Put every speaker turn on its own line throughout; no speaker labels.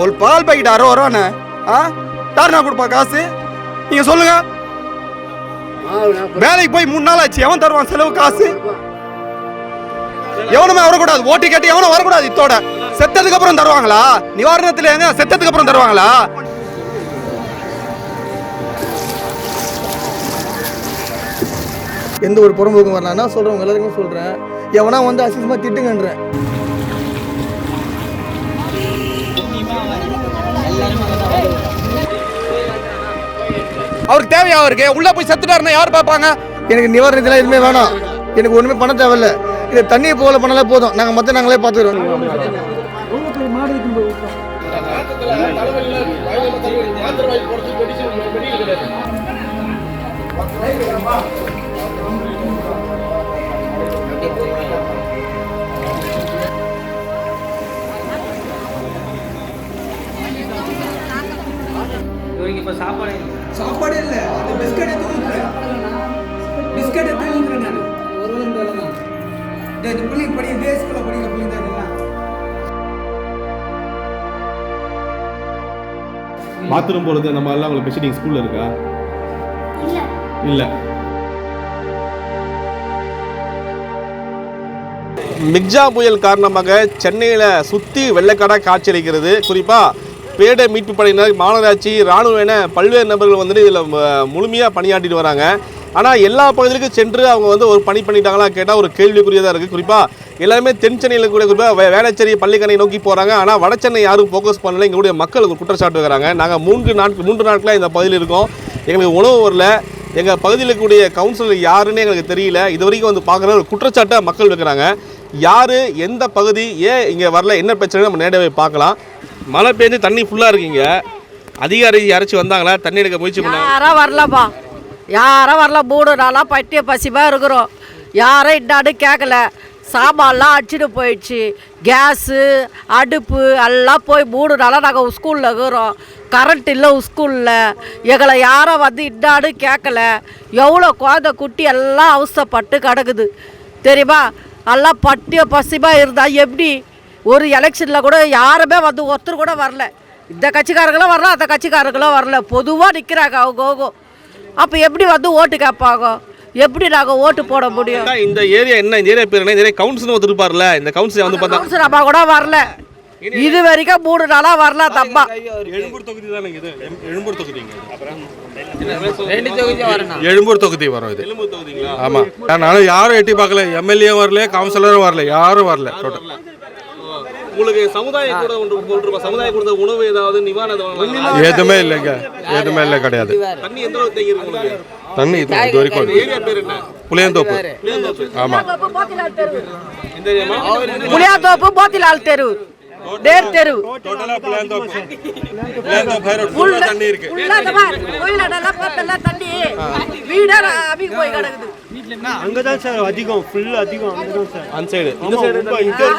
ஒரு பால் பாக்கெட் அறுபது ரூபாண்ணே ஆ? யாருண்ணா கொடுப்பா காசு. நீங்க சொல்லுங்க. வேலைக்கு போய் மூணு நாள் ஆச்சு எவன் தருவான் செலவு காசு? எவனுமே வரக்கூடாது. ஓட்டு கேட்டு எவனும் வரக்கூடாது இத்தோட. செத்ததுக்கு அப்புறம் தருவாங்களா? நிவாரணத்துல எங்க? செத்ததுக்கு அப்புறம் தருவாங்களா?
எந்த ஒரு புறம்போக்கும் வரல நான் சொல்கிறேன் எல்லாருக்கும் சொல்கிறேன் எவனா வந்து அசிங்கமாக திட்டுங்கன்றேன்.
அவருக்கு தேவையா அவருக்கு? உள்ள போய் செத்துட்டாருன்னா யார் பார்ப்பாங்க?
எனக்கு நிவாரணத்தில் எதுவுமே வேணாம். எனக்கு ஒன்றுமே பண்ண தேவையில்ல. இது தண்ணியை போல பண்ணாலே போதும். நாங்கள் மற்ற நாங்களே பார்த்துக்கிறோம்.
இவருக்கு இப்போ சாப்பாடு
சாப்பாடு இல்ல. அது பிஸ்கட் எடுத்து பிஸ்கட் எடுத்து நான். ஒரு வேலை தான். இந்த பிள்ளைங்க படி ஸ்கூலில் படிக்கிற பிள்ளைங்க தான் இதெல்லாம்.
பாத்ரூம் போகிறது நம்ம எல்லாம் உங்களுக்கு ஃபெசிலிட்டி ஸ்கூலில் இருக்கா? இல்லை. மிக்ஜா புயல் காரணமாக சென்னையில் சுற்றி வெள்ளக்காடாக காட்சியளிக்கிறது குறிப்பாக பேட மீட்பு படையினர் மாநகராட்சி இராணுவம் என பல்வேறு நபர்கள் வந்துட்டு இதில் முழுமையாக பணியாற்றிட்டு வராங்க. ஆனால் எல்லா பகுதிகளுக்கும் சென்று அவங்க வந்து ஒரு பணி பண்ணிட்டாங்களா கேட்டால் ஒரு கேள்விக்குரியதாக இருக்குது குறிப்பாக எல்லாருமே தென் சென்னையில் கூட குறிப்பாக வேளச்சேரி பள்ளிக்கணை நோக்கி போகிறாங்க ஆனால் வட சென்னை யாரும் ஃபோக்கஸ் பண்ணல. எங்களுடைய மக்களுக்கு குற்றச்சாட்டு வைக்கிறாங்க. நாங்கள் மூன்று நாட்கள் மூன்று நாட்களாக இந்த பகுதியில் இருக்கோம். எங்களுக்கு உணவு வரல. எங்கள் பகுதியில் இருக்கக்கூடிய கவுன்சிலர் யாருன்னு எங்களுக்கு தெரியல. இது வரைக்கும் வந்து பார்க்குற ஒரு குற்றச்சாட்டை மக்கள் வைக்கிறாங்க. யார் எந்த பகுதி ஏன் இங்கே வரல என்ன பிரச்சனை நம்ம நேரடியாக பார்க்கலாம். மழை பெஞ்சு தண்ணி ஃபுல்லாக இருக்கீங்க. அதிகாரி யாராச்சும் வந்தாங்களா? தண்ணி எடுக்க முயற்சி பண்ண
யாரா வரலப்பா. யாரா வரல? மூணு நாளாக பட்டிய பசிமாக இருக்கிறோம். யாரும் இன்னான்னு கேட்கல சாமான்லாம் அடிச்சுட்டு போயிடுச்சு. கேஸு அடுப்பு எல்லாம் போய் மூணு நாளாக நாங்கள் ஸ்கூலில் இருக்கிறோம். கரண்ட் இல்லை ஸ்கூலில் எங்களை யாரும் வந்து இன்னான்னு கேட்கல எவ்வளோ குழந்தை குட்டி எல்லாம் அவஸ்தைப்பட்டு கிடக்குது. தெரியுமா? எல்லாம் பட்டிய பசிமாக இருந்தால் எப்படி ஒரு எலெக்ஷனில் கூட யாருமே வந்து ஒருத்தர் கூட வரல. இந்த கட்சிக்காரங்களும் வரல அந்த கட்சிக்காரங்களும் வரல. பொதுவாக நிற்கிறாங்க அவங்க அவங்க. அப்போ எப்படி வந்து ஓட்டு கேட்பாங்க? எப்படி நாங்கள் ஓட்டு போட முடியும்?
இந்த ஏரியா என்ன? இந்த ஏரியா பேர் என்ன? இந்த ஏரியா கவுன்சிலர் ஒருத்தர் இருப்பார்ல. இந்த கவுன்சிலர் வந்து பார்த்தா
கவுன்சிலர் அம்மா கூட வரல. இது வரைக்கும் மூணு நாளாக வரல அம்மா
எழும்பூர் தொகுதி தானே இது? எழும்பூர் தொகுதிங்க
எழும்பூர் தொகுதி வரும் இது. ஆமா. நானும் யாரும் எட்டி பார்க்கல. எம்எல்ஏ வரல. கவுன்சிலரும் வரல. யாரும் வரல. டோட்டல்
உங்களுக்கு சமுதாய கூட ஒன்று போட்டிருப்பா சமுதாய கொடுத்த உணவு ஏதாவது நிவாரணம்
எதுவுமே இல்லைங்க. எதுவுமே இல்லை கிடையாது.
தண்ணி எந்த அளவுக்கு தேங்கி இருக்கு உங்களுக்கு
தண்ணி இது இது வரைக்கும் புளியந்தோப்பு.
புளியந்தோப்பு.
ஆமா.
இந்த ஏரியாமா
புளியாந்தோப்பு போத்திலால் தெரு. நேர் தெரு.
டோட்டலா புளியந்தோப்பு. புளியந்தோப்பு.
உள்ள
தண்ணி இருக்கு.
மாதிரி கோயிலடெல்லாம் பார்த்தெல்லாம் தண்ணி. வீடா அவிக்கு போய் கிடக்குது.
அங்கே தான் சார் அதிகம் ஃபுல் அதிகம் அங்கே தான் சார்.
அந்த சைடு இந்த சைடு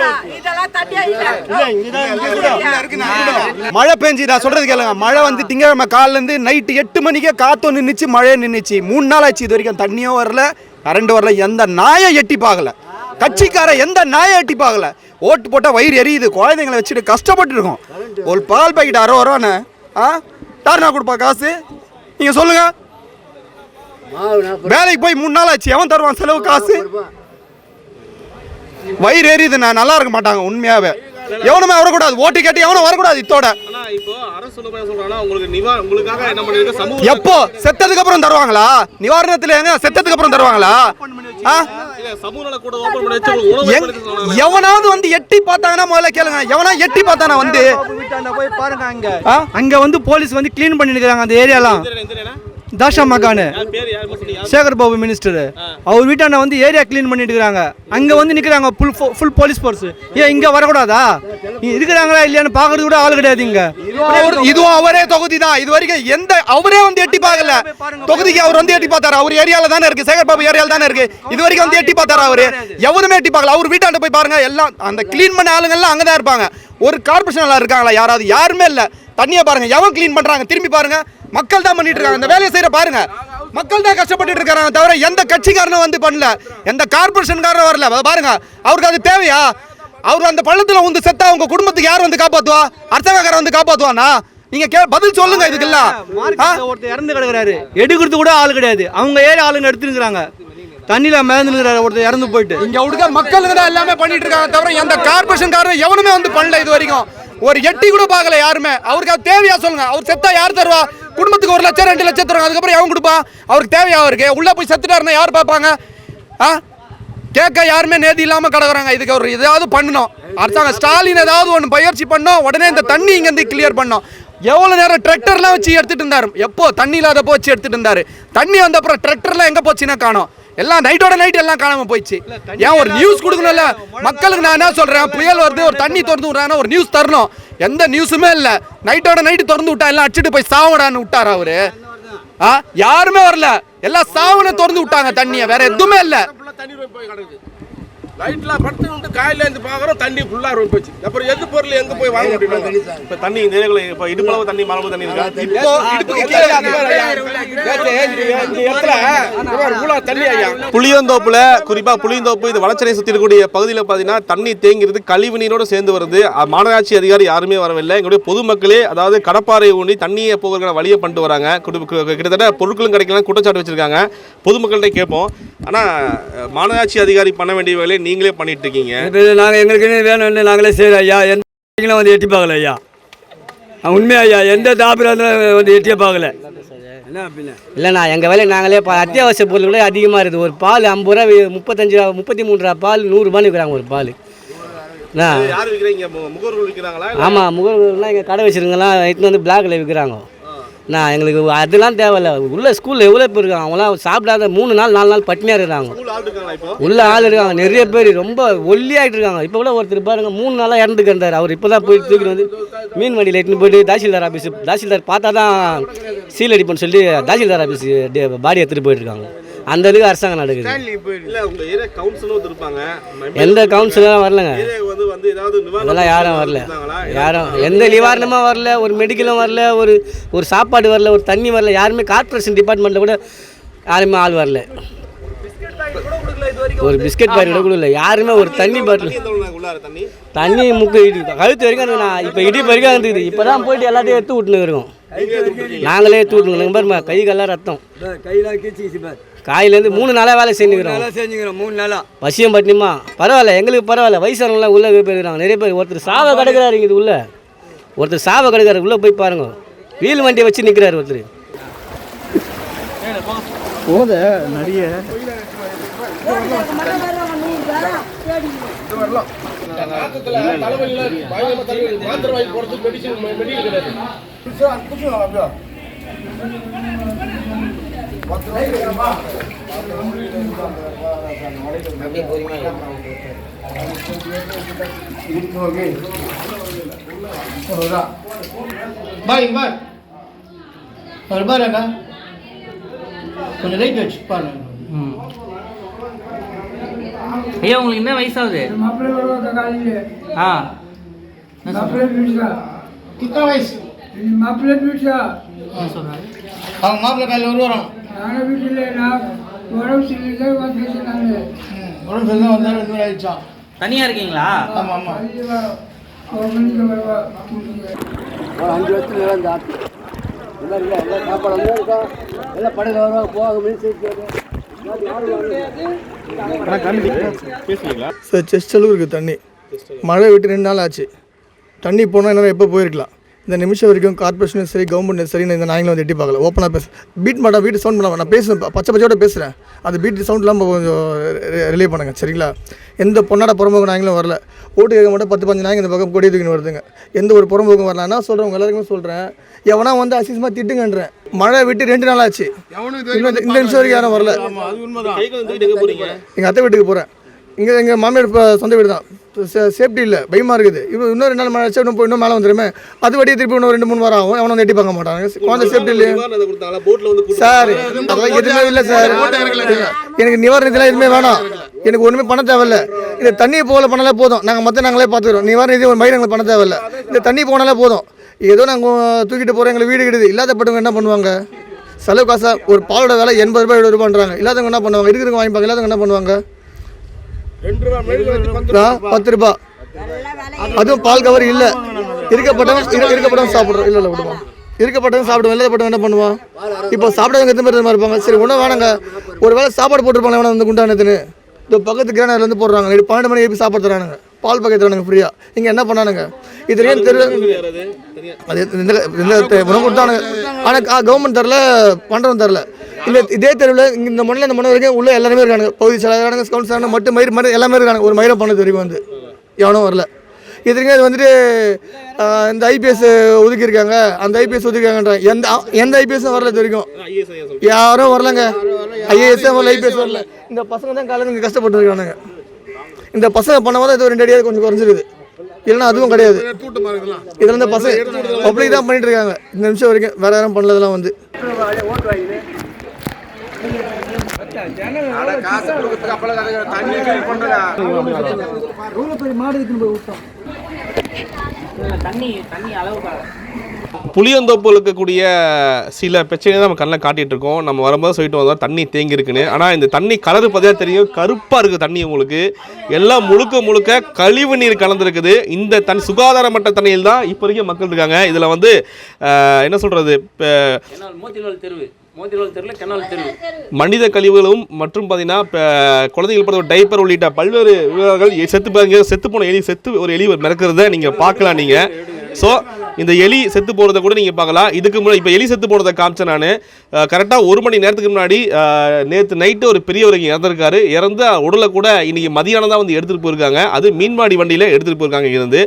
ஆ, இதெல்லாம் தண்ணியா இல்லை.
இல்லை இங்கே தான் இங்கே கூட.
மழை பெஞ்சு நான் சொல்றது கேளுங்க. மழை வந்து திங்கக்கிழமை காலைல இருந்து நைட்டு எட்டு மணிக்கே காத்தும் நின்றுச்சு மழையே நின்றுச்சு மூணு நாள் ஆச்சு இது வரைக்கும் தண்ணியும் வரல கரண்ட் வரல எந்த நாயை எட்டி பார்க்கல. கட்சிக்கார எந்த நாயை எட்டி பார்க்கல. ஓட்டு போட்டால் வயிறு எரியுது குழந்தைங்களை வச்சுட்டு கஷ்டப்பட்டு இருக்கோம். ஒரு பால் பாக்கெட் அறுபது ரூபாண்ணே ஆ? யாருண்ணா கொடுப்பா காசு. நீங்கள் சொல்லுங்க. வேலைக்கு போய் மூணு நாள் ஆச்சு. எவன் தருவான் செலவு காசு? வயிறு எரியுதுண்ணா நல்லா இருக்க மாட்டாங்க உண்மையாவே. எவனுமே வரக்கூடாது. ஓட்டு கேட்டு எவனும் வரக்கூடாது இத்தோட. எப்போ? செத்ததுக்கு அப்புறம் தருவாங்களா? நிவாரணத்துல எங்க? செத்ததுக்கு அப்புறம் தருவாங்களா?
பண்ணி.
எவனாவது வந்து எட்டி பார்த்தாங்கன்னா முதல்ல கேளுங்க. எவனா எட்டி பார்த்தானா வந்து?
போய் பாருங்க அங்க.
ஆ?
அங்க வந்து போலீஸ் வந்து க்ளீன் பண்ணிருக்காங்க அந்த ஏரியாலாம்? தாஷா மகானு. சேகர் பாபு மினிஸ்டர் அவர் வீட்டாண்ட வந்து ஏரியா க்ளீன் பண்ணிட்டு இருக்காங்க அங்க வந்து நிக்கிறாங்க ஃபுல் ஃபுல் போலீஸ் ஃபோர்ஸ் ஏன் இங்க வரக்கூடாதா? இருக்கிறாங்களா இல்லையான்னு பாக்குறது கூட ஆள் கிடையாது இங்க.
இதுவும் அவரே தொகுதி தான். இது வரைக்கும் எந்த அவரே வந்து எட்டி பார்க்கல. தொகுதிக்கு அவர் வந்து எட்டி பார்த்தாரு. அவர் ஏரியால தானே இருக்கு. சேகர் பாபு ஏரியால தானே இருக்கு. இது வரைக்கும் வந்து எட்டி பார்த்தாரு அவரு. எவருமே எட்டி பார்க்கல. அவர் வீட்டாண்ட போய் பாருங்க. எல்லாம் அந்த க்ளீன் பண்ண ஆளுங்க எல்லாம் அங்கதான் இருப்பாங்க. ஒரு கார்பரேஷன் இருக்காங்களா? யாராவது? யாருமே இல்ல. தண்ணியை பாருங்க. எவன் க்ளீன் பண்றாங்க? திரும்பி பாருங்க. மக்கள் தான் பண்ணிட்டு இருக்காங்க இந்த வேலையை செய்யற பாருங்க. மக்கள் தான் கஷ்டப்பட்டுட்டு இருக்காங்க தவிர எந்த கட்சிக்காரனும் வந்து பண்ணல. எந்த கார்பரேஷன்காரனும் வரல. பாருங்க. அவருக்கு அது தேவையா? அவர் அந்த பள்ளத்துல வந்து செத்தா உங்க குடும்பத்துக்கு யார் வந்து காப்பாத்துவா? அரசாங்கக்காரன் வந்து காப்பாத்துவானா? நீங்க கே பதில் சொல்லுங்க?
மார்க்கெட்ல ஒருத்தர் இறந்து கிடக்குறாரு. எடுக்கிறது கூட ஆள் கிடையாது. அவங்க ஏரியா ஆளுங்க எடுத்துருக்காங்க தண்ணியில மேந்துருக்கிறாரு ஒருத்தர் இறந்து போயிட்டு.
இங்க உடுக்க மக்களுங்க தான் எல்லாமே பண்ணிட்டு இருக்காங்க தவிர எந்த கார்பரேஷன் காரரும் எவனுமே வந்து பண்ணல இது வரைக்கும் ஒரு எட்டி கூட பார்க்கல யாருமே. அவருக்கு அது தேவையா சொல்லுங்க. அவர் செத்தா யார் தருவா? குடும்பத்துக்கு ஒரு லட்சம் ரெண்டு லட்சம் தருவாங்க. அதுக்கப்புறம் எவன் கொடுப்பா? அவருக்கு தேவையாக இருக்கு. உள்ளே போய் செத்துட்டாருன்னா யார் பார்ப்பாங்க? ஆ? கேட்க யாருமே நேதி இல்லாமல் கிடக்குறாங்க. இதுக்கு ஒரு ஏதாவது பண்ணணும். அரசாங்கம் ஸ்டாலின் ஏதாவது ஒன்று பயிற்சி பண்ணோம். உடனே இந்த தண்ணி இங்கேருந்து கிளியர் பண்ணோம். எவ்வளோ நேரம் டிராக்டர்லாம் வச்சு எடுத்துகிட்டு இருந்தார்? எப்போ? தண்ணி இல்லாதப்போ வச்சு எடுத்துகிட்டு இருந்தார். தண்ணி வந்த அப்புறம் டிராக்டர்லாம் எங்கே போச்சுன்னா காணோம். எல்லாம் நைட்டோட நைட் எல்லாம் காணாம போயிடுச்சு. ஏன் ஒரு நியூஸ் கொடுக்கணும்ல? மக்களுக்கு நான் என்ன சொல்றேன்? புயல் வருது ஒரு தண்ணி திறந்து விட்றாங்கன்னா ஒரு நியூஸ் தரணும். எந்த நியூஸுமே இல்லை. நைட்டோட நைட்டு திறந்து விட்டா எல்லாம் அடிச்சுட்டு போய் சாவடான்னு விட்டாரா அவரு? ஆ? யாருமே வரல. எல்லாம் சாவனை திறந்து விட்டாங்க தண்ணியை. வேற எதுவுமே இல்லை.
லைட்லாம் படுத்து வந்து காலையில இருந்து பார்க்குறோம் தண்ணி ஃபுல்லாக ரொம்ப போச்சு அப்புறம் எது பொருள் எங்கே போய் வாங்க முடியும் இப்போ தண்ணி இந்த இப்போ இடுப்பளவு தண்ணி மளவு தண்ணி இருக்கா இப்போ தண்ணி ஐயா புளியந்தோப்புல குறிப்பா புளியந்தோப்பு இது வளச்சனை சுற்றி இருக்கக்கூடிய பகுதியில் பார்த்தீங்கன்னா தண்ணி தேங்கிறது கழிவு நீரோடு சேர்ந்து வருது மாநகராட்சி அதிகாரி யாருமே வரவில்லை எங்களுடைய பொதுமக்களே அதாவது கடப்பாறை ஊண்டி தண்ணியை போகிறதுக்கான வழியை பண்ணிட்டு வராங்க கிட்டத்தட்ட பொருட்களும் கிடைக்கலாம் குற்றச்சாட்டு வச்சிருக்காங்க பொதுமக்கள்கிட்ட கேட்போம் ஆனால் மாநகராட்சி அதிகாரி பண்ண வேண்டிய வேலையை நீங்களே பண்ணிட்டு இருக்கீங்க
நாங்கள் எங்களுக்குன்னு வேணும்னு நாங்களே செய்கிறோம் ஐயா. எந்த நீங்களும் வந்து எட்டி பார்க்கல ஐயா. உண்மையா ஐயா எந்த தாபிரம் வந்து எட்டியே பார்க்கல.
இல்லைண்ணா எங்கள் வேலையை நாங்களே பா அத்தியாவசிய பொருள் கூட அதிகமாக இருக்குது. ஒரு பால் ஐம்பது ரூபா முப்பத்தஞ்சு ரூபா முப்பத்தி மூணு ரூபா பால் நூறுரூபான்னு விற்கிறாங்க ஒரு பால். அண்ணா
யார் விற்கிறீங்க முகர்வர்கள் விற்கிறாங்களா
ஆமாம் முகர்லாம் இங்கே கடை வச்சுருங்கலாம் எடுத்துன்னு வந்து பிளாக்ல விற்கிறாங்க நான் எங்களுக்கு அதெல்லாம் தேவையில்ல. உள்ள ஸ்கூலில் எவ்வளோ பேர் இருக்காங்க? அவங்களாம் சாப்பிடாத மூணு நாள் நாலு நாள் பட்டினியாக இருக்கிறாங்க. உள்ள ஆள் இருக்காங்க. நிறைய பேர் ரொம்ப ஒல்லியாகிட்டு இருக்காங்க. இப்போ கூட ஒருத்தர் பாருங்க மூணு நாளாக இறந்து கிடந்தார். அவர் இப்போ தான் போய் தூக்கிட்டு வந்து மீன் வண்டியில் எடுத்துன்னு போயிட்டு தாசில்தார் ஆஃபீஸ் தாசில்தார் பார்த்தா தான் சீல் அடிப்போம்னு சொல்லி தாசில்தார் ஆஃபீஸ் பாடி எடுத்துகிட்டு போயிட்டு இருக்காங்க. அந்த இதுக்கு அரசாங்கம் நடக்குது.
இல்ல உங்க ஏரியா கவுன்சிலும் இருப்பாங்க.
எந்த கவுன்சிலரும் வரலங்க.
ஏரியாவுக்கு வந்து வந்து ஏதாவது நிவாரணம்
அதெல்லாம் யாரும் வரல? யாரும் எந்த நிவாரணமும் வரல ஒரு மெடிக்கலும் வரல ஒரு ஒரு சாப்பாடு வரல ஒரு தண்ணி வரல யாருமே கார்ப்பரேஷன் டிபார்ட்மெண்ட்டில் கூட யாருமே ஆள் வரல. ஒரு பிஸ்கட் பாக்கெட் கூட இல்லை யாருமே ஒரு தண்ணி பாட்டில்
தண்ணி?
முக்கு இடி- கழுத்து வரைக்கும் நான் இப்போ இடிப்பு வரைக்கும் இருந்தது இப்போ தான் போயிட்டு எல்லாத்தையும் எடுத்து விட்டுன்னு இருக்கோம். நாங்களே எடுத்து விட்டுங்க பாருமா கை கால்லாம் ரத்தம்.
கையெல்லாம் கீச்சு பார்
காயிலேருந்து மூணு நாளாக வேலை செஞ்சுக்கிறோம்.
நல்லா செஞ்சுக்கிறோம் மூணு நாளாக
பசியம் பட்டினிமா பரவாயில்ல எங்களுக்கு பரவாயில்ல. வயசானவங்களாம் உள்ளே போய் போயிருக்காங்க. நிறைய பேர் ஒருத்தர் சாவை கிடக்குறாரு இங்கே இது உள்ள. ஒருத்தர் சாவை கிடக்குறாரு. உள்ளே போய் பாருங்க. வீல் வண்டியை வச்சு நிற்கிறாரு ஒருத்தர்.
பாய் பாய். ஒரு பாருங்க கொஞ்சம் லைட் வச்சு பாருங்க
ஐயா உங்களுக்கு என்ன வயசாகுது? ஆ.
கிட்ட வயசு?
சொல்றாரு?
அவங்க மாப்பிள்ளை கையில் ஒரு வரோம் உடம்பு சரியில்லை வந்தாலும் ரெண்டு பேர் ஆயிடுச்சா?
தனியா இருக்கீங்களா?
ஆமாம் ஆமாம்
அஞ்சு வருஷத்துல எல்லாம் இந்த ஆட்டு எல்லாம் இருக்கா? எல்லாம் சாப்பாடு வந்து இருக்கா? எல்லாம் படகு வருவாங்க போவாங்க மினிஸ்டர்
சார் செஸ்ட் அளவு இருக்குது தண்ணி. மழை விட்டு ரெண்டு நாள் ஆச்சு. தண்ணி போனால் என்ன எப்போ போயிருக்கலாம்? இந்த நிமிஷம் வரைக்கும் கார்பரேஷனும் சரி கவர்மெண்ட்டும் சரி இந்த நாயங்களும் வந்து எட்டி பார்க்கல. ஓப்பனாக பேச. பீட் மாட்டா வீட்டு சவுண்ட் பண்ணாம நான் பேசுவேன் பச்சை பச்சையோட பேசுகிறேன் அந்த பீட் சவுண்ட் இல்லாமல் கொஞ்சம் ரிலே பண்ணுங்க சரிங்களா? எந்த பொண்ணாட புறம்போக்கு நாயங்களும் வரல. ஓட்டு கேட்க மட்டும் பத்து பஞ்சு நாயங்க இந்த பக்கம் கொடி தூக்கின்னு வருதுங்க. எந்த ஒரு புறம்போக்கும் வரல. நான் சொல்கிறேன் எல்லாருக்குமே சொல்கிறேன் எவனா வந்து அசிசமாக திட்டுங்கன்றேன். மழை விட்டு ரெண்டு நாள் ஆச்சு. இந்த- நிமிஷம் வரைக்கும் யாரும் வரல.
கைக்கு வந்து தூக்கிட்டு எங்க போறீங்க?
எங்கள் அத்தை வீட்டுக்கு போகிறேன் இங்கே எங்கள் மாமியார் இப்போ சொந்த வீடு தான். சேஃப்டி இல்லை. பயமாக இருக்குது. இப்போ இன்னும் ரெண்டு நாள் மழை அடிச்சா இன்னும் போய் இன்னும் மேலே வந்துருமே. அது வழியே திருப்பி இன்னும் ரெண்டு மூணு வாரம் ஆகும். அவனை வந்து எட்டி பார்க்க மாட்டாங்க குழந்தை சேஃப்டி இல்லையே. சார் அதெல்லாம் எதுவுமே இல்லை சார். எனக்கு நிவாரணத்தில் எதுவுமே வேணாம். எனக்கு ஒன்றுமே பண்ண தேவையில்ல. இந்த தண்ணி போகல பண்ணாலே போதும். நாங்கள் மற்ற நாங்களே பார்த்துக்கிறோம். நிவாரண நிதி ஒரு மயிர் எங்களுக்கு பண்ண தேவையில்ல. இந்த தண்ணி போனாலே போதும். ஏதோ நாங்கள் தூக்கிட்டு போகிறோம் எங்களுக்கு வீடு கிடையாது இல்லாதப்பட்டவங்க என்ன பண்ணுவாங்க? செலவு காசா ஒரு பாலோட விலை எண்பது ரூபாய் எழுபது ரூபான்றாங்க இல்லாதவங்க என்ன பண்ணுவாங்க? இருக்கிறவங்க வாங்கிப்பாங்க இல்லாதவங்க என்ன பண்ணுவாங்க
ரெண்டு ரூபா மெழுகு வச்சு பத்து
ரூபா. அதுவும் பால் கவர் இல்லை. இருக்கப்பட்டவன் இரு- இருக்கப்பட்டவன் சாப்பிட்றோம். இல்லை இல்லை விடுமா. இருக்கப்பட்டவன் சாப்பிடுவோம் இல்லாதப்பட்டவன் என்ன பண்ணுவான் இப்போ சாப்பிடாதவங்க எத்தனை பேர் இருப்பாங்க. சரி உணவு வேணாங்க. ஒரு வேளை சாப்பாடு போட்டுருப்பாங்க வேணா வந்து குண்டானதுன்னு இந்த பக்கத்து கிரானர்ல இருந்து போடுறாங்க. நைட்டு பன்னெண்டு மணி எழுப்பி சாப்பாடு தரானுங்க. பால் பாக்கெட் தரானுங்க ஃப்ரீயாக இங்கே என்ன பண்ணானுங்க? இது ஏன் தெரியல அது உணவு கொடுத்தானுங்க. ஆனால் கவர்மெண்ட் தரல பண்ணுறவன் தரல. இந்த இதே தெருவில் இந்த மண்ணில் இந்த மணி வரைக்கும் உள்ள எல்லாருமே இருக்காங்க பகுதி செயலாளரான கவுன்சிலரான மட்டும் மயிர் மயிர் எல்லாமே இருக்காங்க ஒரு மயிரை பண்ணது வரைக்கும் வந்து. எவனும் வரல. இதுங்க இது வந்துட்டு இந்த ஐபிஎஸ் ஒதுக்கியிருக்காங்க. அந்த ஐபிஎஸ் ஒதுக்கிருக்காங்கன்ற எந்த எந்த ஐபிஎஸும் வரல இது வரைக்கும். யாரும் வரலங்க. ஐஏஎஸ் வரல ஐபிஎஸ் வரல. இந்த பசங்க தான் காலையில் இங்கே கஷ்டப்பட்டு இருக்கானுங்க இந்த பசங்க பண்ணும்போது இது ஒரு ரெண்டு அடியாவது கொஞ்சம் குறைஞ்சிருக்குது. இல்லைன்னா அதுவும் கிடையாது. இதில் இந்த பசங்க பப்ளிக் தான் பண்ணிட்டு இருக்காங்க. இந்த நிமிஷம் வரைக்கும் வேற யாரும் பண்ணலதெல்லாம் வந்து.
புளியந்தோப்பில் இருக்கக்கூடிய சில பிரச்சனையை நம்ம கண்ணில் காட்டிட்டு இருக்கோம். நம்ம வரும்போது சொல்லிட்டு வந்தோம் தண்ணி தேங்கி இருக்குன்னு ஆனால் இந்த தண்ணி கலரு பார்த்தா தெரியும். கருப்பாக இருக்குது தண்ணி உங்களுக்கு. எல்லாம் முழுக்க முழுக்க கழிவு நீர் கலந்துருக்குது. இந்த தண்ணி சுகாதாரமற்ற தண்ணியில் தான் இப்போ வரைக்கும் மக்கள் இருக்காங்க. இதில் வந்து என்ன சொல்கிறது
தெருவு.
மனித கழிவுகளும் மற்றும் பார்த்தீங்கன்னா இப்போ குழந்தைகள் பிறந்த டைப்பர் உள்ளிட்ட பல்வேறு விவரங்கள் செத்து பாருங்க செத்து போன எலி செத்து ஒரு எலி மிதக்கிறத நீங்கள் பார்க்கலாம் நீங்கள் ஸோ இந்த எலி செத்து போகிறத கூட நீங்கள் பார்க்கலாம். இதுக்கு முன்னாடி இப்போ எலி செத்து போனதை காமிச்சேன் நான். கரெக்டாக ஒரு மணி நேரத்துக்கு முன்னாடி நேற்று நைட்டு ஒரு பெரியவர் இங்கே இறந்துருக்காரு. இறந்த உடலை கூட இன்றைக்கி மதியானம் தான் வந்து எடுத்துகிட்டு போயிருக்காங்க. அது மீன்பாடி வண்டியில் எடுத்துகிட்டு போயிருக்காங்க இங்கேருந்து.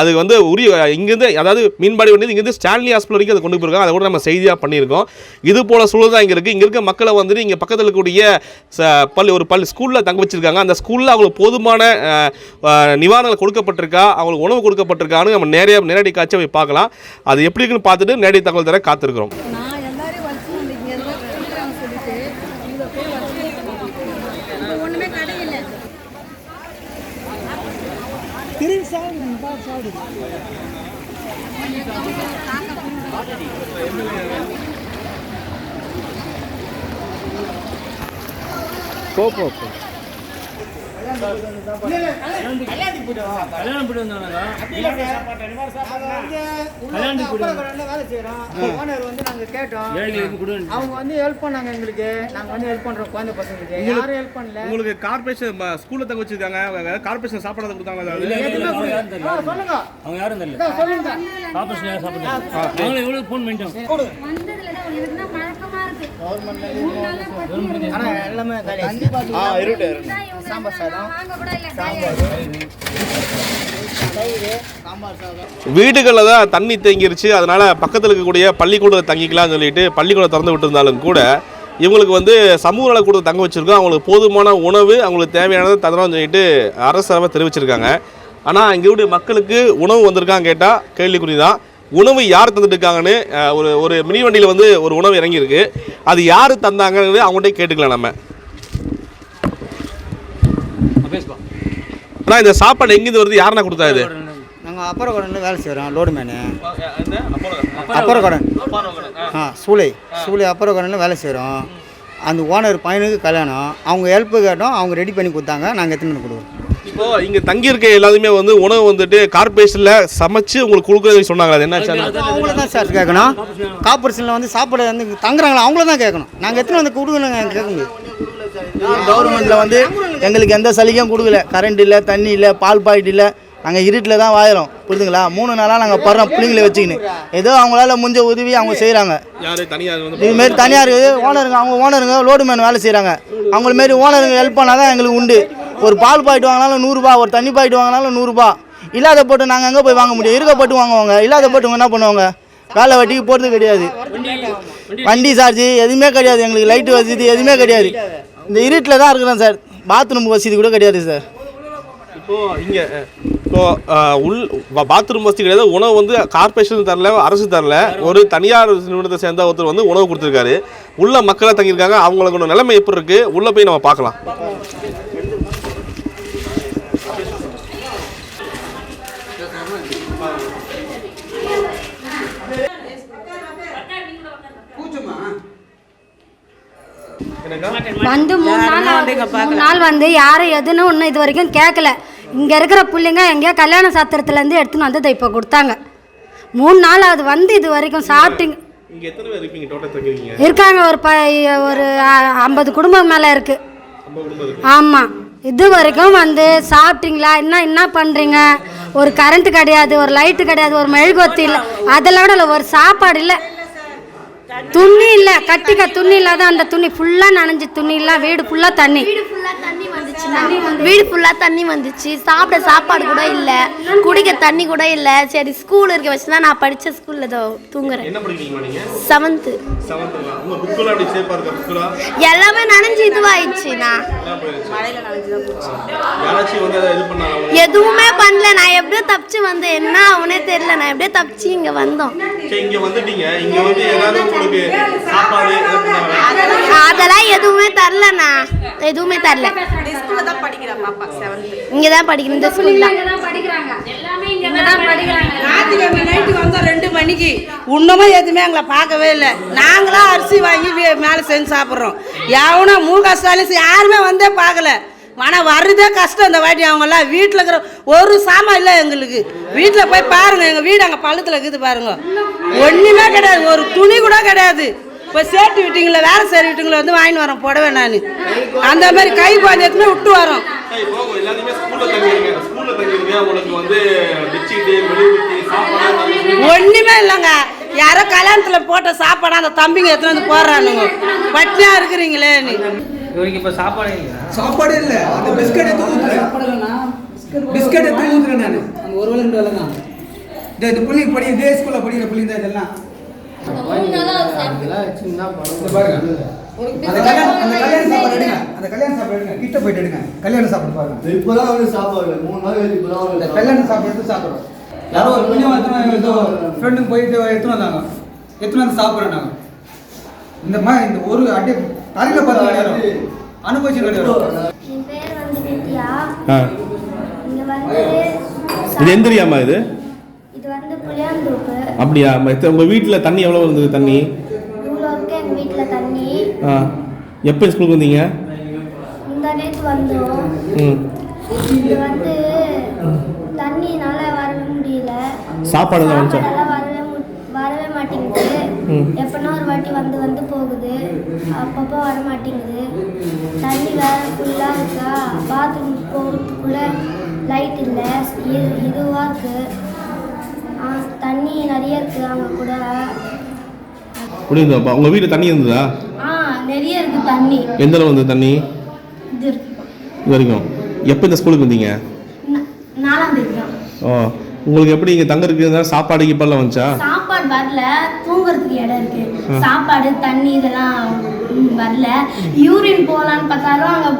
அது வந்து உரிய இங்கேருந்து அதாவது மீன்பாடி வண்டி இங்கேருந்து ஸ்டான்லி ஹாஸ்பிட்டல் வரைக்கும் அதை கொண்டு போயிருக்காங்க. அதை கூட நம்ம செய்தியாக பண்ணியிருக்கோம். இது போல சூழல் தான் இங்கே இருக்குது இங்கே இருக்க மக்களை வந்து இங்கே பக்கத்தில் இருக்கக்கூடிய ச- பள்ளி ஒரு பள்ளி ஸ்கூலில் தங்க வச்சிருக்காங்க. அந்த ஸ்கூலில் அவங்களுக்கு போதுமான நிவாரணங்கள் கொடுக்கப்பட்டிருக்கா? அவங்களுக்கு உணவு கொடுக்கப்பட்டிருக்கான்னு நம்ம நேரடியாக நேரடி காட்சியை போய் பார்க்கலாம். அது எப்படி இருக்குன்னு பார்த்துட்டு நேரடி தகவல் தர காத்திருக்கிறோம்.
நான் எல்லாரையும் வச்சு வந்து இங்கே இருந்தால் கொடுக்குறாங்க சொல்லிட்டு இங்கே போய் வச்சு ஒன்றுமே கிடையில
கல்யாணம் போயிட்டு வந்தாங்க
வேலை ஓனர் வந்து கேட்டோம் அவங்க வந்து ஹெல்ப் பண்ணாங்க எங்களுக்கு நாங்கள் வந்து ஹெல்ப் பண்ணுறோம் குழந்தை பசங்களுக்கு யாரும் ஹெல்ப் பண்ணல
உங்களுக்கு கார்பரேஷன் ஸ்கூலில் தங்க வச்சிருக்காங்க கார்பரேஷன் சாப்பாடு கொடுத்தாங்க
ஆ, சொல்லுங்க
அவங்க யாரும் தெரியல
சொல்லுங்க
ஆபரேஷன் யாரும் சாப்பிடுறாங்க அவங்கள எவ்வளோ ஃபோன் பண்ணிட்டோம்
ஆனால் எல்லாமே சாம்பார் சாதம்.
வீடுகளில் தான் தண்ணி தேங்கிருச்சு. அதனால பக்கத்தில் இருக்கக்கூடிய பள்ளிக்கூடத்தில் தங்கிக்கலாம்னு சொல்லிட்டு பள்ளிக்கூடம் திறந்து விட்டுருந்தாலும் கூட இவங்களுக்கு வந்து சமூக நல கூடத்தில் தங்க வச்சிருக்கோம். அவங்களுக்கு போதுமான உணவு அவங்களுக்கு தேவையானதை தரணும்னு சொல்லிட்டு அரசாக தெரிவிச்சிருக்காங்க. ஆனால் இங்கே மக்களுக்கு உணவு வந்திருக்கான்னு கேட்டால் கேள்விக்குறி தான். உணவு யார் தந்துட்டு இருக்காங்கன்னு அஹ், ஒரு ஒரு மினி வண்டியில் வந்து ஒரு உணவு இறங்கியிருக்கு. அது யார் தந்தாங்கன்னு அவங்கள்ட்ட கேட்டுக்கலாம் நம்ம. ஆனால் இந்த சாப்பாடு எங்கேருந்து வருது? யாருன்னா கொடுத்தா இது?
நாங்கள் அப்பற கடையில் வேலை செய்கிறோம் லோடு மேனு. அப்பற கடன் ஆ. சூளை. சூளை அப்பற கடையில் வேலை செய்கிறோம் அந்த ஓனர் பையனுக்கு கல்யாணம். அவங்க ஹெல்ப்பு கேட்டோம் அவங்க ரெடி பண்ணி கொடுத்தாங்க. நாங்கள் எத்தனை வந்து கொடுக்குறோம்?
இப்போ இங்க தங்கி இருக்க எல்லாருமே வந்து உணவு வந்துட்டு கார்பரேஷன்ல சமைச்சு உங்களுக்கு கொடுக்குறது சொன்னாங்க அது என்ன
அவங்கள தான் சார் கேட்கணும். கார்பரேஷனில் வந்து சாப்பாடு வந்து தங்குறாங்களா? அவங்கள தான் கேட்கணும். நாங்கள் எத்தனை வந்து கொடுக்கணுங்க கேட்க முடியும்
கவர்மெண்ட்டில் வந்து எங்களுக்கு எந்த சலுகையும் கொடுக்கல. கரண்ட் இல்லை தண்ணி இல்லை பால் பாக்கெட் இல்லை. நாங்கள் இருட்டில் தான் வாயிறோம். புரியுதுங்களா மூணு நாளாக நாங்கள் படுறோம் பிள்ளைங்களை வச்சுக்கின்னு. ஏதோ அவங்களால முடிஞ்ச உதவி அவங்க செய்கிறாங்க இதுமாரி தனியார் ஓனருங்க. அவங்க ஓனருங்க லோடு மேன் வேலை செய்கிறாங்க அவங்கள மாரி ஓனருங்க ஹெல்ப் பண்ணால் தான் எங்களுக்கு உண்டு. ஒரு பால் பாக்கெட் வாங்கினாலும் நூறுரூபா ஒரு தண்ணி பாக்கெட் வாங்கினாலும் நூறுரூபா இல்லாத போட்டு நாங்கள் எங்கே போய் வாங்க முடியும்? இருக்க போட்டு வாங்குவாங்க. இல்லாத போட்டு என்ன பண்ணுவாங்க? வேலை வெட்டிக்கு போகிறது கிடையாது. வண்டி சார்ஜ் எதுவுமே கிடையாது. எங்களுக்கு லைட்டு வசதி எதுவுமே கிடையாது. இந்த இருட்டில் தான் இருக்கிறோம் சார். பாத்ரூம் வசதி கூட கிடையாது சார்
இப்போ இங்கே இப்போ உள் பாத்ரூம் வசதி கிடையாது. உணவு வந்து கார்பரேஷன் தரல அரசு தரல. ஒரு தனியார் நிறுவனத்தை சேர்ந்த ஒருத்தர் வந்து உணவு கொடுத்துருக்காரு. உள்ள மக்களை தங்கியிருக்காங்க. அவங்களுக்கு நிலைமை எப்படி இருக்கு? உள்ள போய் நம்ம பார்க்கலாம்.
வந்து மூணு நாள். மூணு நாள் வந்து யாரும் எதுன்னு ஒன்றும் இது வரைக்கும் கேட்கல
இங்கே இருக்கிற பிள்ளைங்க எங்கேயோ கல்யாண சாத்திரத்துலேருந்து எடுத்துன்னு வந்து இதை இப்போ கொடுத்தாங்க. மூணு நாள் அது வந்து இது வரைக்கும் சாப்பிட்டீங்க
இங்க எத்தனை பேர் இருப்பீங்க டோட்டல் தங்குவீங்க
இருக்காங்க ஒரு ப ஒரு ஐம்பது குடும்பம் மேலே இருக்குது ஆமாம் இது வரைக்கும் வந்து சாப்பிட்டீங்களா? என்ன என்ன பண்ணுறீங்க ஒரு கரண்ட் கிடையாது ஒரு லைட்டு கிடையாது ஒரு மெழுகுவத்தி இல்லை. அதெல்லாம் கூட இல்லை ஒரு சாப்பாடு இல்லை. துணி இல்லை கட்டிக்க துணி இல்லாத அந்த துணி ஃபுல்லாக நனைஞ்சு துணி இல்லை வீடு ஃபுல்லாக தண்ணி.
வீடு ஃபுல்லா தண்ணி வீடு வந்துச்சு. சாப்பிட சாப்பாடு கூட இல்ல. குடிக்க தண்ணி கூட இல்ல. சரி ஸ்கூல் இருக்க வச்சு தான் நான் படிச்ச ஸ்கூல்ல தூங்குறேன்.
என்ன படிக்கிறீங்க நீங்க?
செவன்த்து எல்லாமே நனைஞ்சு இதுவாயிடுச்சுண்ணா
யாராச்சும் வந்து அதை இது பண்ணாங்க
எதுவுமே பண்ணல. நான் எப்படியோ தப்பிச்சு வந்தேன். என்ன அவனே தெரியல. நான் எப்படியோ தப்பிச்சு இங்க வந்தோம்.
சரி இங்க வந்துட்டீங்க. இங்க வந்து
இங்க தான் படிக்கிறேன் இந்த ஸ்கூல் தான்
ஞாயிற்றுக்கிழமை நைட்டு வந்தோம் ரெண்டு மணிக்கு. இன்னமும் எதுவுமே எங்களை பார்க்கவே இல்லை. நாங்களாம் அரிசி வாங்கி மேலே செஞ்சு சாப்பிட்றோம். எவனும் மு க ஸ்டாலின் யாருமே வந்தே பார்க்கல. ஆனால் வர்றதே கஷ்டம் இந்த வாட்டி அவங்கெல்லாம் வீட்டில் இருக்கிற ஒரு சாமான் இல்லை எங்களுக்கு. வீட்டில் போய் பாருங்க எங்கள் வீடு அங்கே பள்ளத்தில் இருக்குது பாருங்க. ஒன்றுமே கிடையாது. ஒரு துணி கூட கிடையாது. இப்போ சேட்டு வீட்டுங்கள வேலை செய்கிற வீட்டுங்கள வந்து வாங்கிட்டு வரோம் புடவை நான். அந்த மாதிரி கை குழந்தையத்துமே விட்டு வரோம்.
சரி,
ஒண்ணுமே இல்லைங்க. யாரோ கல்யாணத்தில் போட்ட சாப்பாடு அந்த தம்பிங்க எடுத்துன்னு வந்து போடுறானுங்க. பட்னியா இருக்கிறீங்களேன்னு
இவருக்கு இப்போ சாப்பாடு
சாப்பாடு இல்லை. அந்த பிஸ்கட் எடுத்து ஊற்றுறேன் பிஸ்கட் எடுத்து ஊற்றுறேன் நான். ஒரு வேலை ரெண்டு வேலை தான் இந்த இந்த புள்ளி படி இதே ஸ்கூலில் படிக்கிற புள்ளி தான் இதெல்லாம். அந்த கல்யாண அந்த கல்யாண சாப்பாடு எடுங்க. அந்த கல்யாண சாப்பாடு எடுங்க. கிட்ட போயிட்டு எடுங்க. கல்யாண சாப்பாடு பாருங்க.
இப்போதான் வந்து சாப்பாடு மூணு நாள் இப்போதான்
இந்த கல்யாண சாப்பாடு எடுத்து சாப்பிட்றோம். யாரோ ஒரு புண்ணியம் எடுத்துன்னு ஏதோ ஃப்ரெண்டுங்க போயிட்டு எடுத்துன்னு வந்தாங்க எடுத்துன்னு வந்து சாப்பிட்றோம் நாங்கள் இந்த மாதிரி இந்த ஒரு அடி தலையில் பார்த்து கிடையாது அனுபவிச்சு
இது எந்த ஏரியாமா இது?
இது வந்து புளியாந்தோப்பு.
அப்படியா? ம- எத்த- உங்க வீட்டுல தண்ணி எவ்வளவு இருந்தது தண்ணி?
வீட்டுல தண்ணி?
ஆ. எப்போ ஸ்கூலுக்கு வந்தீங்க?
இந்த நேற்று வந்தோம். இது வந்து தண்ணினால வரவே முடியல.
சாப்பாடு தான் வந்துச்சா?
வரவே வரவே மாட்டேங்குது. எப்பனா ஒரு வாட்டி வந்து வந்து போகுது. அப்பப்போ வர மாட்டேங்குது. தண்ணி வேற ஃபுல்லாக இருக்கா? பாத்ரூம் போகிறதுக்கு கூட லைட் இல்லை. இது இதுவாக இருக்கு. ஆ, தண்ணி நிறைய இருக்கு அங்கே கூட.
புரியுதாப்பா உங்க வீட்டுல தண்ணி இருந்ததா?
ஆ நிறைய இருக்கு தண்ணி.
எந்த அளவு வந்தது தண்ணி?
இது
வரைக்கும். எப்போ இந்த ஸ்கூலுக்கு வந்தீங்க?
நாலாம் தேதி
ஓ உங்களுக்கு எப்படி இங்கே தங்கறதுக்கு சாப்பாடு கீப்பாடுலாம் வந்துச்சா?
சாப்பாடு வரல. தூங்குறதுக்கு இடம் இருக்கு. சாப்பாடு தண்ணி இதெல்லாம் வரல. யூரின் போகலான்னு பார்த்தாலும் அங்கே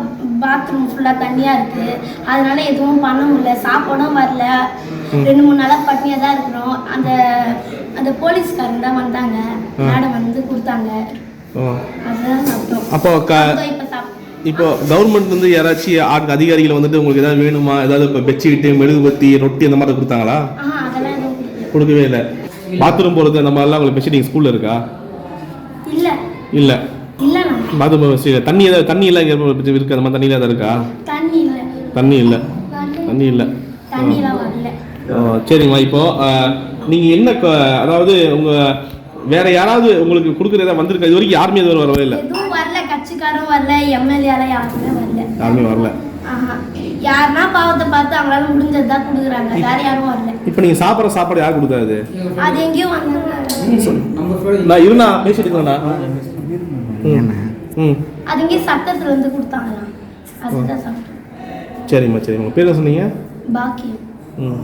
பாத்ரூம் ஃபுல்லாக தண்ணியாக இருக்கு. அதனால எதுவும் பண்ண முடியல. சாப்பாடும் வரல. ரெண்டு மூணு நாளாக பட்னியாக தான் இருக்கிறோம். அந்த அந்த போலீஸ்காரங்க தான் வந்தாங்க. மேடம் வந்து கொடுத்தாங்க.
ஓ.
அதுதான் சாப்பிட்டோம்
அப்போ
இப்போ சாப்பிட்டோம்
இப்போ கவர்மெண்ட் வந்து யாராச்சும் அதிகாரிகள் வந்துட்டு உங்களுக்கு ஏதாவது வேணுமா? ஏதாவது இப்போ பெட்ஷீட்டு மெழுகுபத்தி ரொட்டி அந்த மாதிரி கொடுத்தாங்களா. கொடுக்கவே இல்லை. பாத்ரூம் போகிறது அந்த மாதிரிலாம் உங்களுக்கு பெட்ஷீட் ஸ்கூலில் இருக்கா?
இல்லை.
இல்லை. பாத்ரூம் வசதி தண்ணி ஏதாவது தண்ணி எல்லாம் இருக்கு? அந்த மாதிரி தண்ணியில் ஏதாவது இருக்கா?
தண்ணி இல்லை.
தண்ணி இல்லை. தண்ணி. இல்லை. சரிங்கம்மா இப்போ அஹ், நீங்க என்ன அதாவது உங்க வேற யாராவது உங்களுக்கு கொடுக்குறதா வந்திருக்கா? இது வரைக்கும் யாருமே இது வரவே இல்லை.
எதுவும் வரல. கட்சிக்காரும் வரல. எம்எல்ஏல யாருமே வரல.
யாருமே வரல.
யாருன்னா பாவத்தை பார்த்து அவங்களால முடிஞ்சது தான் கொடுக்குறாங்க. வேற யாரும் வரல.
இப்போ நீங்க சாப்பிட்ற சாப்பாடு யார் கொடுத்தாது
அது எங்கேயும் வந்தாங்க
நான் இருந்தா பேசிட்டு இருக்கேன்டா ம்.
அது எங்கேயும் சட்டத்துல இருந்து கொடுத்தாங்களாம். அதுதான் சாப்பிட்டோம்.
சரிம்மா சரிம்மா. பேர் சொன்னீங்க?
பாக்கியம்.
ம்.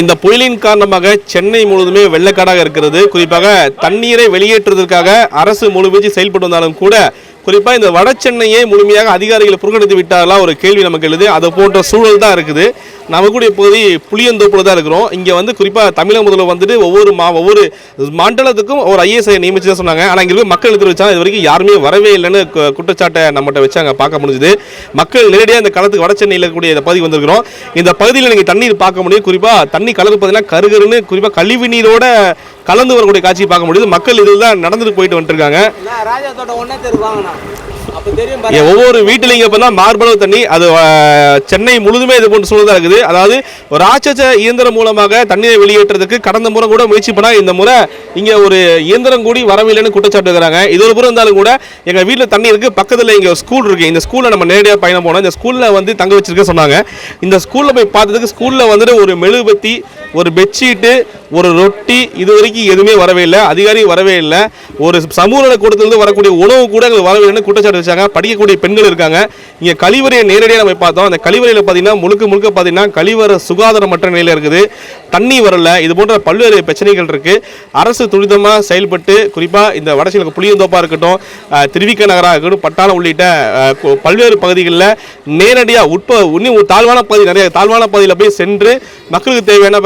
இந்த புயலின் காரணமாக சென்னை முழுவதுமே வெள்ளக்காடாக இருக்கிறது. குறிப்பாக தண்ணீரை வெளியேற்றுவதற்காக அரசு முழுவீச்சு செயல்பட்டு வந்தாலும் கூட குறிப்பாக இந்த வட சென்னையை முழுமையாக அதிகாரிகள் புறக்கணித்து விட்டார்களா ஒரு கேள்வி நமக்கு எழுது. அதை போன்ற சூழல் தான் இருக்குது. நம்ம கூட இப்போது புளியந்தோப்பில் தான் இருக்கிறோம். இங்கே வந்து குறிப்பாக தமிழக முதல்வர் வந்துட்டு ஒவ்வொரு மா ஒவ்வொரு மண்டலத்துக்கும் ஒரு ஐஏஎஸ் நியமிச்சு தான் சொன்னாங்க. ஆனால் இங்கே இருக்க மக்கள் எடுத்து வச்சாங்க. இது வரைக்கும் யாருமே வரவே இல்லைன்னு கு- குற்றச்சாட்டை நம்மகிட்ட வச்சாங்க. பார்க்க முடிஞ்சுது. மக்கள் நேரடியாக இந்த களத்துக்கு வட சென்னையில் இருக்கக்கூடிய இந்த பகுதி வந்திருக்கிறோம். இந்த பகுதியில் நீங்கள் தண்ணீர் பார்க்க முடியும். குறிப்பாக தண்ணி கலர் பார்த்தீங்கன்னா கருகருன்னு குறிப்பாக கழிவு நீரோட கலந்து வரக்கூடிய காட்சியை பார்க்க முடியுது. மக்கள் இதில் தான் நடந்துட்டு போயிட்டு வந்துருக்காங்க ஒவ்வொரு வீட்டிலையும் இங்கே மார்பளவு தண்ணி அது சென்னை முழுதுமே இது போன்ற சூழல் இருக்குது. அதாவது ஒரு ராட்சச இயந்திரம் மூலமாக தண்ணீரை வெளியேற்றுறதுக்கு கடந்த முறை கூட முயற்சி பண்ணால் இந்த முறை இங்கே ஒரு இயந்திரம் கூடி வரவில்லைன்னு குற்றச்சாட்டு இருக்கிறாங்க. இது ஒரு புறம் இருந்தாலும் கூட எங்கள் வீட்டில் தண்ணி இருக்குது பக்கத்தில் இங்கே ஸ்கூல் இருக்குது இந்த ஸ்கூலில் நம்ம நேரடியாக பயணம் போனோம். இந்த ஸ்கூலில் வந்து தங்க வச்சிருக்க சொன்னாங்க. இந்த ஸ்கூலில் போய் பார்த்ததுக்கு ஸ்கூலில் வந்துட்டு ஒரு மெழுகுபத்தி ஒரு பெட்ஷீட்டு ஒரு ரொட்டி இது வரைக்கும் எதுவுமே வரவே இல்லை. அதிகாரி வரவே இல்லை. ஒரு சமூக கூட்டத்திலிருந்து வரக்கூடிய உணவு கூட எங்களுக்கு வரவே இல்லைன்னு குற்றச்சாட்டு வச்சாங்க படிக்கக்கூடிய பெண்கள் இருக்காங்க. இங்கே கழிவறையை நேரடியாக நம்ம பார்த்தோம். அந்த கழிவறையில் பார்த்தீங்கன்னா முழுக்க முழுக்க பார்த்தீங்கன்னா கழிவறை சுகாதாரமற்ற நிலையில் இருக்குது. தண்ணி வரல. இது போன்ற பல்வேறு பிரச்சனைகள் இருக்குது அரசு துரிதமாக செயல்பட்டு குறிப்பாக இந்த வடசெல்வ புளியந்தோப்பாக இருக்கட்டும் திருவிக்க நகராக இருக்கட்டும் பட்டாளம் உள்ளிட்ட பல்வேறு பகுதிகளில் நேரடியாக உட்ப இன்னும் தாழ்வான பகுதி நிறைய தாழ்வான பகுதியில் போய் சென்று மக்களுக்கு தேவையான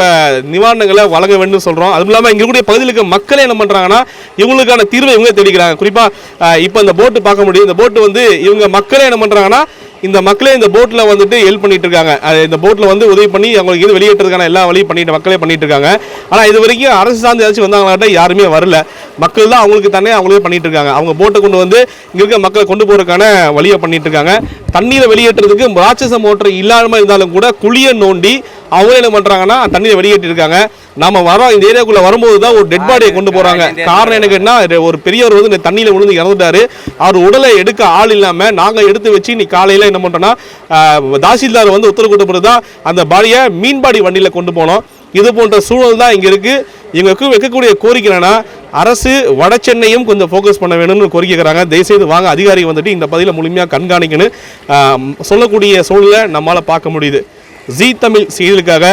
நிவாரணங்களை வழங்க வேண்டும் சொல்கிறோம் அதுவும் இல்லாமல் இங்கே கூடிய பகுதியில் இருக்க மக்களே என்ன பண்ணுறாங்கன்னா இவங்களுக்கான தீர்வை இவங்க தேடிக்கிறாங்க. குறிப்பாக இப்போ இந்த போட்டு பார்க்க முடியும். இந்த போட்டு வந்து இவங்க மக்களே என்ன பண்ணுறாங்கன்னா இந்த மக்களே இந்த போட்டில் வந்துட்டு ஹெல்ப் பண்ணிட்டு இருக்காங்க. இந்த போட்டில் வந்து உதவி பண்ணி அவங்களுக்கு இது வெளியேற்றதுக்கான எல்லா வழியும் பண்ணிட்டு மக்களே பண்ணிட்டு இருக்காங்க. ஆனால் இது வரைக்கும் அரசு சார்ந்து ஏதாச்சும் வந்தாங்களாட்ட யாருமே வரல. மக்கள் தான் அவங்களுக்கு தானே அவங்களே பண்ணிட்டு இருக்காங்க. அவங்க போட்டை கொண்டு வந்து இங்கே இருக்க மக்களை கொண்டு போகிறதுக்கான வழியை பண்ணிட்டு இருக்காங்க. தண்ணீரை வெளியேற்றுறதுக்கு ராட்சச மோட்டர் இல்லாமல் இருந்தாலும் கூட குழியை நோண்டி அவங்க என்ன பண்றாங்கன்னா தண்ணீரை வெளியேற்றி இருக்காங்க நாம வரோம் இந்த ஏரியாக்குள்ள வரும்போது தான் ஒரு டெட் பாடியை கொண்டு போறாங்க. காரணம் என்ன கேட்டா ஒரு பெரியவர் வந்து இந்த தண்ணியில விழுந்து இறந்துட்டாரு. அவர் உடலை எடுக்க ஆள் இல்லாம நாங்க எடுத்து வச்சு இன்னைக்கு காலையில என்ன பண்றோம்னா ஆஹ், தாசில்தார் வந்து உத்தரவு கொடுத்த பிறகு தான் அந்த பாடியை மீன்பாடி வண்டியில கொண்டு போனோம். இது போன்ற சூழல் தான் இங்க இருக்கு. எங்களுக்கு வைக்கக்கூடிய கோரிக்கை என்னன்னா அரசு வட சென்னையும் கொஞ்சம் ஃபோக்கஸ் பண்ண வேணும்னு கோரிக்கைக்கிறாங்க தயவுசெய்து வாங்க அதிகாரி வந்துட்டு இந்த பகுதியில் முழுமையாக கண்காணிக்கணும் சொல்லக்கூடிய சூழலை நம்மால் பார்க்க முடியுது. ஜீ தமிழ் செய்திகளுக்காக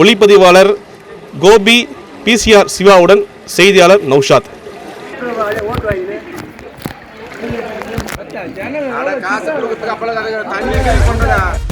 ஒளிப்பதிவாளர் கோபி பிசிஆர் சிவாவுடன் செய்தியாளர் நௌஷாத்.
காசு கொடுக்கறதுக்கு தண்ணி